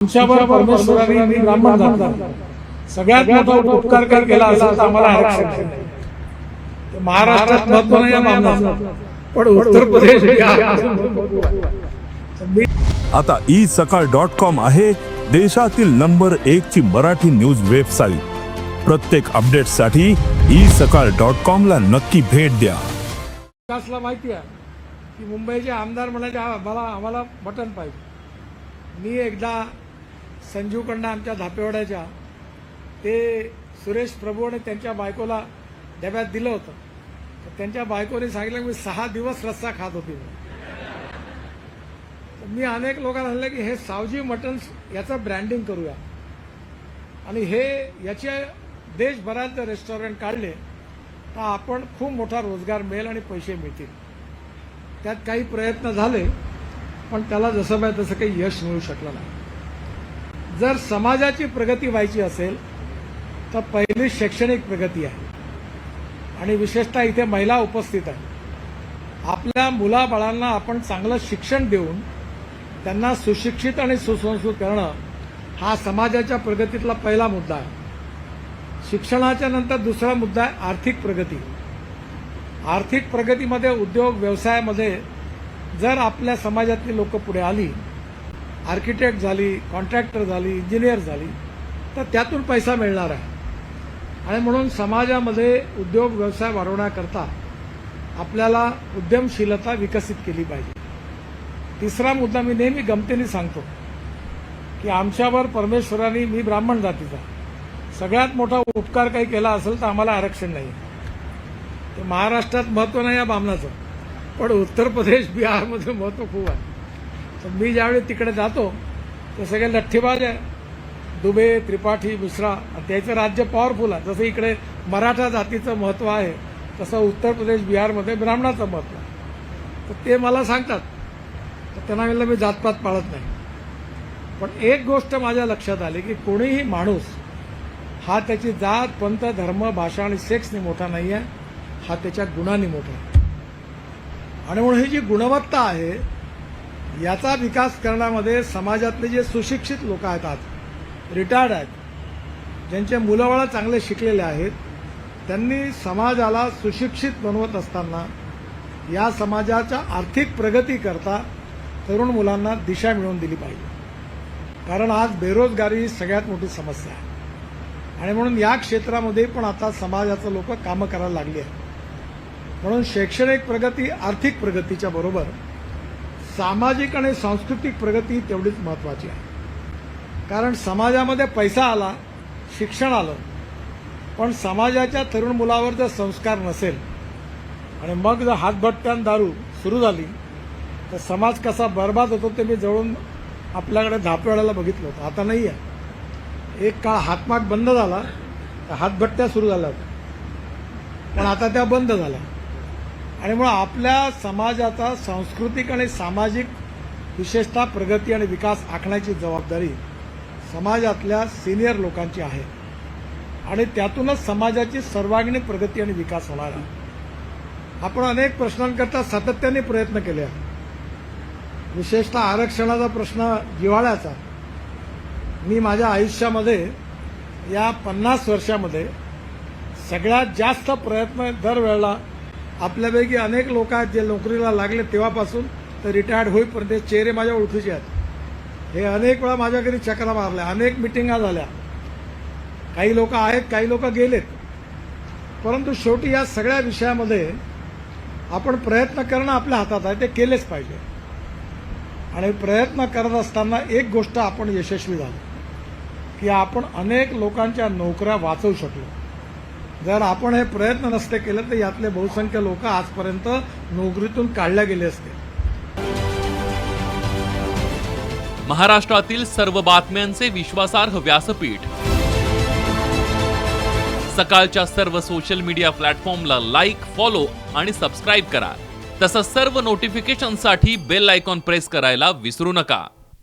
परमेश्वराने मी ब्राह्मण जात सगळ्यात मोठा उपकार काय केला असेल तर आम्हाला आरक्षण. महाराष्ट्रात महत्त्व नाही या. पण उत्तर प्रदेश आता ई सकाळ डॉट कॉम आहे देशातील नंबर एक ची मराठी न्यूज वेबसाईट. प्रत्येक अपडेटसाठी ई सकाळ डॉट कॉम ला नक्की भेट द्या. माहिती आहे की मुंबईचे आमदार म्हणाले "हा, मला आम्हाला बटन पाहिजे. मी एकदा संजीवकडनं आमच्या धापेवाड्याच्या ते सुरेश प्रभू आणि त्यांच्या बायकोला डब्यात दिलं होतं. तर त्यांच्या बायकोने सांगितलं मी सहा दिवस रस्सा खात होती. तर मी अनेक लोकांना सांगितलं की हे सावजी मटन्स याचं ब्रँडिंग करूया. आणि हे याचे देशभरात जर रेस्टॉरंट काढले तर आपण खूप मोठा रोजगार मिळेल आणि पैसे मिळतील. त्यात काही प्रयत्न झाले पण त्याला जसं पाहिजे तसं काही यश मिळू शकलं नाही. जर समाजाची प्रगती व्हायची असेल तर पहिली शैक्षणिक प्रगती आहे. आणि विशेषतः इथे महिला उपस्थित आहेत. आपल्या मुलाबाळांना आपण चांगलं शिक्षण देऊन त्यांना सुशिक्षित आणि सुसंस्कृत करणं हा समाजाच्या प्रगतीतला पहिला मुद्दा आहे. शिक्षणाच्या नंतर दुसरा मुद्दा आहे आर्थिक प्रगती. आर्थिक प्रगतीमध्ये उद्योग व्यवसायामध्ये जर आपल्या समाजातली लोक पुढे आली आर्किटेक्ट झाली कॉन्ट्रॅक्टर झाली इंजिनियर झाली तर त्यातून पैसा मिळणार आहे. आणि म्हणून समाजामध्ये उद्योग व्यवसाय वाढवण्याकरता आपल्याला उद्यमशीलता विकसित केली पाहिजे. तिसरा मुद्दा मी नेहमी गमतीने सांगतो की आमच्यावर परमेश्वराने मी ब्राह्मण जातीचा सगळ्यात मोठा उपकार काही केला असेल तर आम्हाला आरक्षण नाही ते महाराष्ट्रात महत्त्व नाही या बामणाचं पण उत्तर प्रदेश बिहारमध्ये महत्त्व खूप आहे. तर मी ज्यावेळी तिकडे जातो ते सगळे लठ्ठीबाज आहे. दुबे त्रिपाठी मिश्रा आणि त्याचं राज्य पॉवरफुल आहे. जसं इकडे मराठा जातीचं महत्त्व आहे तसं उत्तर प्रदेश बिहारमध्ये ब्राह्मणाचं महत्त्व आहे. तर ते मला सांगतात. तर त्यांना म्हणलं मी जातपात पाळत नाही. पण एक गोष्ट माझ्या लक्षात आली की कोणीही माणूस हा त्याची जात पंथ धर्म भाषा आणि सेक्सने मोठा नाही आहे हा त्याच्या गुणांनी मोठा आहे. आणि म्हणून ही जी गुणवत्ता आहे याचा विकास करण्यामध्ये समाजातले जे सुशिक्षित लोक आहेत आज रिटायर्ड आहेत ज्यांचे मुलंबाळं चांगले शिकलेले आहेत त्यांनी समाजाला सुशिक्षित बनवत असताना या समाजाच्या आर्थिक प्रगतीकरता तरुण मुलांना दिशा मिळवून दिली पाहिजे. कारण आज बेरोजगारी ही सगळ्यात मोठी समस्या आहे. आणि म्हणून या क्षेत्रामध्ये पण आता समाजाचं लोक कामं करायला लागली आहेत. म्हणून शैक्षणिक प्रगती आर्थिक प्रगतीच्या बरोबर सामाजिक आणि सांस्कृतिक प्रगती तेवढीच महत्वाची आहे. कारण समाजामध्ये पैसा आला शिक्षण आलं पण समाजाच्या तरुण मुलावर जर संस्कार नसेल आणि मग जर हातभट्ट्यान दारू सुरू झाली तर समाज कसा बर्बाद होतो ते मी जवळून आपल्याकडे धापेवाड्याला बघितलं होतं. आता नाही आहे. एक काळ हातमाग बंद झाला तर हातभट्ट्या सुरू झाल्या होत्या. पण आता त्या बंद झाल्या. आणि मग आपल्या समाजाचा सांस्कृतिक आणि सामाजिक विशेषतः प्रगती आणि विकास आखण्याची जबाबदारी समाजातल्या सिनियर लोकांची आहे. आणि त्यातूनच समाजाची सर्वांगीण प्रगती आणि विकास होणार आहे. आपण अनेक प्रश्नांकरता सातत्याने प्रयत्न केले विशेषतः आरक्षणाचा प्रश्न जिव्हाळ्याचा. मी माझ्या आयुष्यामध्ये या पन्नास वर्षामध्ये सगळ्यात जास्त प्रयत्न दरवेळेला आपल्यापैकी अनेक लोक आहेत जे नोकरीला लागले तेव्हापासून तर रिटायर्ड होईपर्यंत चेहरे माझ्या ओळखीचे आहेत. हे अनेक वेळा माझ्या घरी चक्रा मारल्या अनेक मिटिंगा झाल्या. काही लोक आहेत काही लोक गेलेत. परंतु शेवटी या सगळ्या विषयामध्ये आपण प्रयत्न करणं आपल्या हातात आहे ते केलेच पाहिजे. आणि प्रयत्न करत असताना एक गोष्ट आपण यशस्वी झालो की आपण अनेक लोकांच्या नोकऱ्या वाचवू शकलो. जर आपण हे प्रयत्न नसते केले तर यातले बहुसंख्य लोक आजपर्यंत नोकरीतून काढल्या गेले असते. महाराष्ट्रातील सर्व बातम्यांचे विश्वासार्ह व्यासपीठ. सकाळच्या सर्व सोशल मीडिया प्लॅटफॉर्मला लाईक फॉलो आणि सबस्क्राईब करा. तसंच सर्व नोटिफिकेशनसाठी बेल आयकॉन प्रेस करायला विसरू नका.